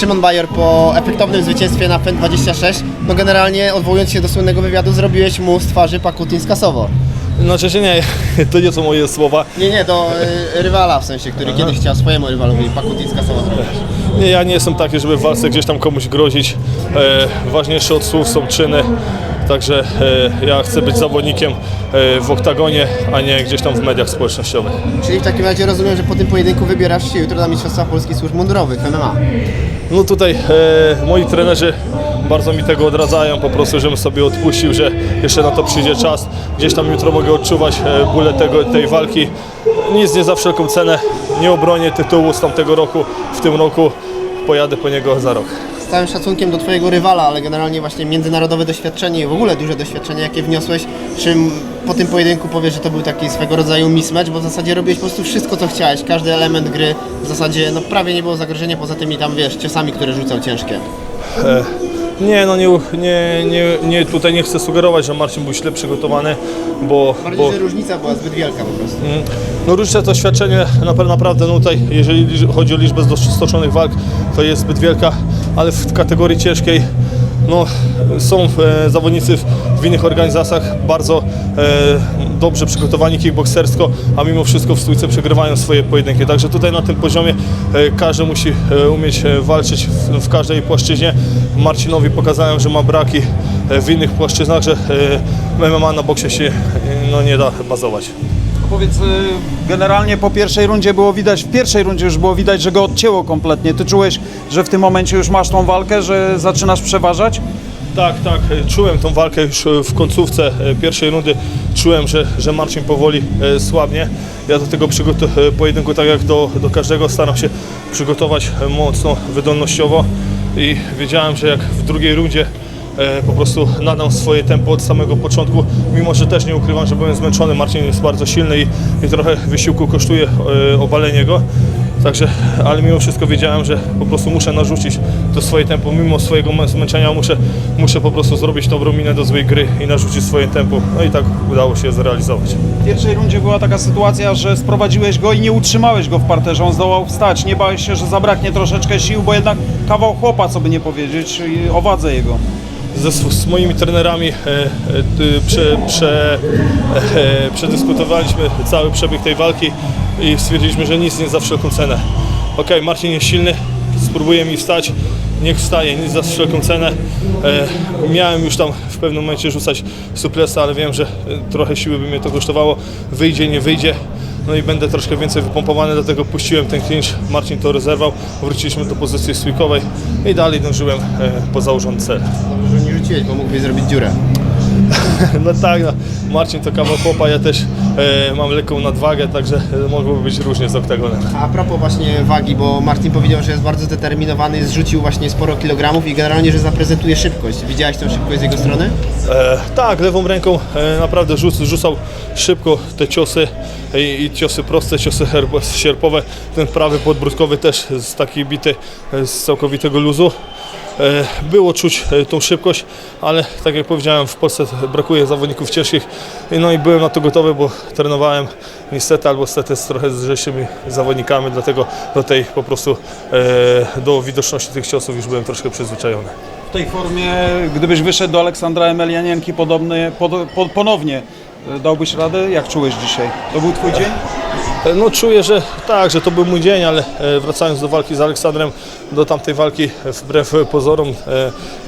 Szymon Bajor po efektownym zwycięstwie na FEN 26, no generalnie odwołując się do słynnego wywiadu, zrobiłeś mu z twarzy Pakutin skasowo. Znaczy się nie, to nie są moje słowa. Nie, nie, do y, rywala w sensie, który kiedyś chciał swojemu rywalowi Pakutin skasowo zrobić. Nie, ja nie jestem taki, żeby w walce gdzieś tam komuś grozić. E, ważniejsze od słów są czyny. Także e, ja chcę być zawodnikiem e, w oktagonie, a nie gdzieś tam w mediach społecznościowych. Czyli w takim razie rozumiem, że po tym pojedynku wybierasz się jutro na Mistrzostwa Polskich Służb Mundurowych MMA. No tutaj e, moi trenerzy bardzo mi tego odradzają, po prostu, żebym sobie odpuścił, że jeszcze na to przyjdzie czas. Gdzieś tam jutro mogę odczuwać bóle tego, tej walki. Nic nie za wszelką cenę, nie obronię tytułu z tamtego roku, w tym roku pojadę po niego za rok. Z całym szacunkiem do Twojego rywala, ale generalnie właśnie międzynarodowe doświadczenie i w ogóle duże doświadczenie, jakie wniosłeś, czy po tym pojedynku powiesz, że to był taki swego rodzaju mismatch, bo w zasadzie robiłeś po prostu wszystko, co chciałeś, każdy element gry, w zasadzie no prawie nie było zagrożenia poza tymi tam, wiesz, ciosami, które rzucał ciężkie. Nie, no nie, nie, nie, nie, tutaj nie chcę sugerować, że Marcin był źle przygotowany, bo, Bardziej, bo że różnica była zbyt wielka po prostu. no różne doświadczenie na- naprawdę no tutaj, jeżeli chodzi o liczbę stoczonych walk, to jest zbyt wielka, ale w kategorii ciężkiej no, są e, zawodnicy w, w innych organizacjach bardzo e, dobrze przygotowani kickboksersko, a mimo wszystko w stójce przegrywają swoje pojedynki. Także tutaj na tym poziomie e, każdy musi e, umieć e, walczyć w, w każdej płaszczyźnie. Marcinowi pokazałem, że ma braki e, w innych płaszczyznach, że e, MMA na boksie się e, no, nie da bazować. Powiedz, y, generalnie po pierwszej rundzie było widać, w pierwszej rundzie już było widać, że go odcięło kompletnie. Ty czułeś, że w tym momencie już masz tą walkę, że zaczynasz przeważać? Tak, tak, e, czułem tą walkę już e, w końcówce e, pierwszej rundy. Czułem, że, że Marcin powoli słabnie. Ja do tego pojedynku, tak jak do, do każdego, staram się przygotować mocno, wydolnościowo i wiedziałem, że jak w drugiej rundzie po prostu nadam swoje tempo od samego początku, mimo że też nie ukrywam, że byłem zmęczony. Marcin jest bardzo silny i, i trochę wysiłku kosztuje e, obalenie go. Także, ale mimo wszystko wiedziałem, że po prostu muszę narzucić to swoje tempo, mimo swojego mę- zmęczenia muszę, muszę po prostu zrobić dobrą minę do złej gry i narzucić swoje tempo. No i tak udało się zrealizować. W pierwszej rundzie była taka sytuacja, że sprowadziłeś go i nie utrzymałeś go w parterze, on zdołał wstać. Nie bałeś się, że zabraknie troszeczkę sił, bo jednak kawał chłopa, co by nie powiedzieć, i o wadze jego. Ze, z moimi trenerami e, e, prze, prze, e, przedyskutowaliśmy cały przebieg tej walki i stwierdziliśmy, że nic nie za wszelką cenę. Okej, Marcin jest silny, spróbuje mi wstać, niech wstaje, nic za wszelką cenę. E, miałem już tam w pewnym momencie rzucać suplesa, ale wiem, że trochę siły by mnie to kosztowało. Wyjdzie, nie wyjdzie. No i będę troszkę więcej wypompowany, dlatego puściłem ten clinch. Marcin to rezerwał, wróciliśmy do pozycji stójkowej i dalej dążyłem e, po założony cel. Dobrze, że nie rzuciłeś, bo mógłbyś zrobić dziurę. No tak, no. Marcin to kawał chłopa, ja też e, mam lekką nadwagę, także mogłoby być różnie z oktagonem. A propos właśnie wagi, bo Martin powiedział, że jest bardzo zdeterminowany, zrzucił właśnie sporo kilogramów i generalnie, że zaprezentuje szybkość. Widziałeś tą szybkość z jego strony? E, tak, lewą ręką e, naprawdę rzuc, rzucał szybko te ciosy i, i ciosy proste, ciosy sierpowe. Ten prawy podbródkowy też z takiej bity, e, z całkowitego luzu. Było czuć tą szybkość, ale tak jak powiedziałem, w Polsce brakuje zawodników ciężkich. No i byłem na to gotowy, bo trenowałem niestety albo stety z trochę z zawodnikami, dlatego do tej po prostu do widoczności tych ciosów już byłem troszkę przyzwyczajony. W tej formie, gdybyś wyszedł do Aleksandra Emelianienki podobny, pod, po, ponownie, y, dałbyś radę? Jak czułeś dzisiaj? To był twój dzień? No czuję, że tak, że to był mój dzień, ale e, wracając do walki z Aleksandrem, do tamtej walki e, wbrew pozorom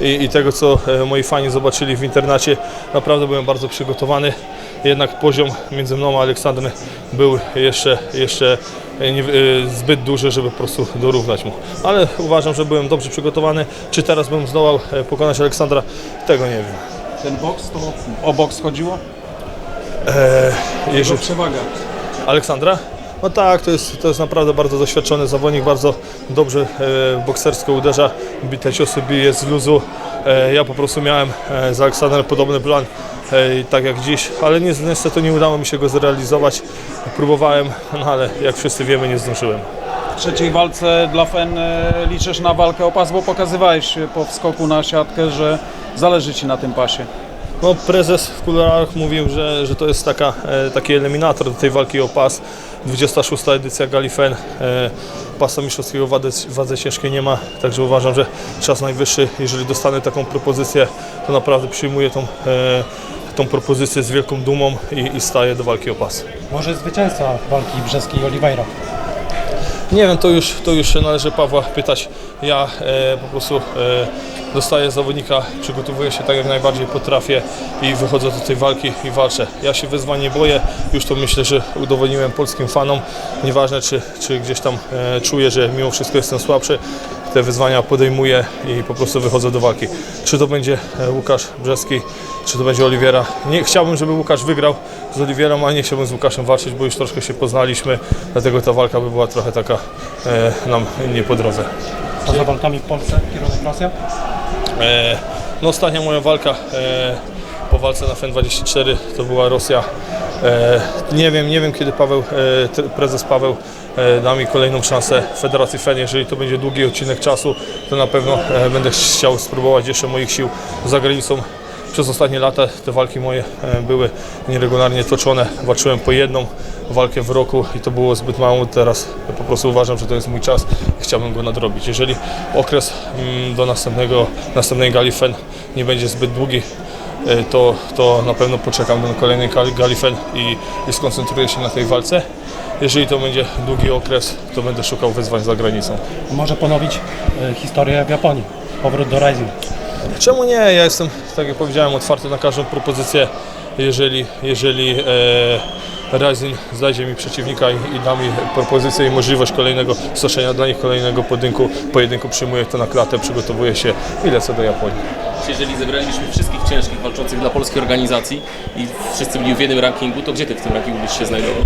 e, i, i tego, co e, moi fani zobaczyli w internacie, naprawdę byłem bardzo przygotowany. Jednak poziom między mną a Aleksandrem był jeszcze, jeszcze e, e, zbyt duży, żeby po prostu dorównać mu. Ale uważam, że byłem dobrze przygotowany. Czy teraz bym zdołał e, pokonać Aleksandra? Tego nie wiem. Ten boks, to o boks chodziło? Jeżeli... Jego przewaga. Aleksandra? No tak, to jest, to jest naprawdę bardzo doświadczony zawodnik, bardzo dobrze e, boksersko uderza, te ciosy bije z luzu. E, ja po prostu miałem e, z Aleksandrem podobny plan, e, tak jak dziś, ale ni- niestety nie udało mi się go zrealizować. Próbowałem, no ale jak wszyscy wiemy, nie zdążyłem. W trzeciej walce dla FEN liczysz na walkę o pas, bo pokazywałeś po wskoku na siatkę, że zależy Ci na tym pasie. No, prezes w kuluarach mówił, że, że to jest taka, e, taki eliminator do tej walki o pas. 26. edycja Galifen. E, pasa mistrzowskiego wadze, wadze ciężkiej nie ma, także uważam, że czas najwyższy. Jeżeli dostanę taką propozycję, to naprawdę przyjmuję tą, e, tą propozycję z wielką dumą i, i staję do walki o pas. Może zwycięzca walki Brzeskiej Oliveira. Nie wiem, to już, to już należy Pawła pytać. Ja e, po prostu e, dostaję zawodnika, przygotowuję się tak jak najbardziej potrafię i wychodzę do tej walki i walczę. Ja się wyzwań nie boję, już to myślę, że udowodniłem polskim fanom. Nieważne, czy, czy gdzieś tam e, czuję, że mimo wszystko jestem słabszy, te wyzwania podejmuję i po prostu wychodzę do walki. Czy to będzie Łukasz Brzeski, czy to będzie Oliwiera. Nie chciałbym, żeby Łukasz wygrał z Oliwierą, a nie chciałbym z Łukaszem walczyć, bo już troszkę się poznaliśmy, dlatego ta walka by była trochę taka e, nam nie po drodze. Poza walkami w Polsce, kierunek Rosja. E, no ostatnia moja walka e, po walce na FEN24 to była Rosja. E, nie wiem, nie wiem kiedy Paweł, e, prezes Paweł e, da mi kolejną szansę Federacji FEN. Jeżeli to będzie długi odcinek czasu, to na pewno e, będę chciał spróbować jeszcze moich sił za granicą. Przez ostatnie lata te walki moje e, były nieregularnie toczone. Walczyłem po jedną walkę w roku i to było zbyt mało. Teraz po prostu uważam, że to jest mój czas i chciałbym go nadrobić. Jeżeli okres mm, do następnego, następnej gali FEN nie będzie zbyt długi, e, to, to na pewno poczekam do kolejnej gali- gali FEN i, i skoncentruję się na tej walce. Jeżeli to będzie długi okres, to będę szukał wyzwań za granicą. Może ponowić e, historię w Japonii. Powrót do Rising. Czemu nie? Ja jestem, tak jak powiedziałem, otwarty na każdą propozycję. Jeżeli, jeżeli e, Rising znajdzie mi przeciwnika i, i da mi propozycję i możliwość kolejnego stoczenia dla nich kolejnego pojedynku, pojedynku przyjmuję to na klatę, przygotowuję się i lecę do Japonii. Jeżeli zebraliśmy wszystkich ciężkich walczących dla polskiej organizacji i wszyscy byli w jednym rankingu, to gdzie ty w tym rankingu byś się znajdował?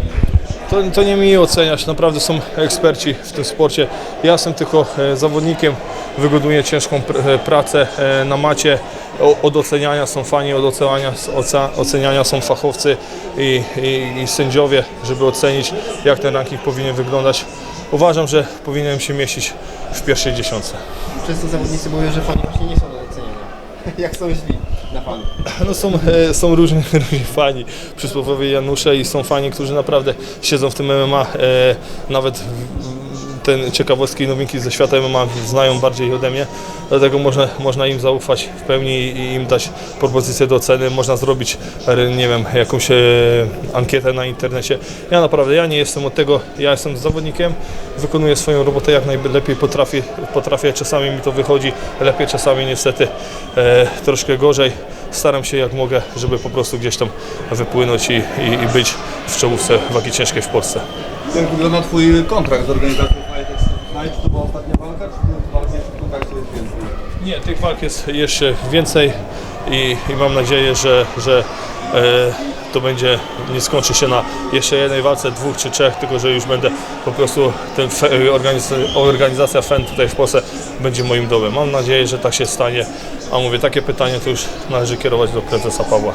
To, to nie mi oceniać, naprawdę są eksperci w tym sporcie. Ja jestem tylko e, zawodnikiem, wygoduję ciężką pr- e, pracę e, na macie. O, od oceniania są fani, od oceniania, oceniania są fachowcy i, i, i sędziowie, żeby ocenić jak ten ranking powinien wyglądać. Uważam, że powinienem się mieścić w pierwszej dziesiątce. Często zawodnicy mówią, że fani właśnie nie są do oceniania. Jak są źli na fani. No są, e, są różni, różni fani, przysłowiowi Janusze i są fani, którzy naprawdę siedzą w tym MMA, e, nawet w- ten ciekawostki i nowinki ze świata MMA znają bardziej ode mnie, dlatego można, można im zaufać w pełni i im dać propozycję do oceny, można zrobić, nie wiem, jakąś e, ankietę na internecie. Ja naprawdę, ja nie jestem od tego, ja jestem zawodnikiem, wykonuję swoją robotę jak najlepiej potrafię, potrafię, czasami mi to wychodzi lepiej, czasami niestety e, troszkę gorzej. Staram się jak mogę, żeby po prostu gdzieś tam wypłynąć i, i, i być w czołówce wagi ciężkiej w Polsce. Jak wygląda Twój kontrakt z organizacją Fight? To była ostatnia walka, czy tych walk jeszcze w kontrakcie jest więcej? Nie, tych walk jest jeszcze więcej i, i mam nadzieję, że, że e, to będzie, nie skończy się na jeszcze jednej walce, dwóch czy trzech, tylko że już będę po prostu, ten fe, organizacja, organizacja FEN tutaj w Polsce będzie moim domem. Mam nadzieję, że tak się stanie, a mówię, takie pytanie to już należy kierować do prezesa Pawła.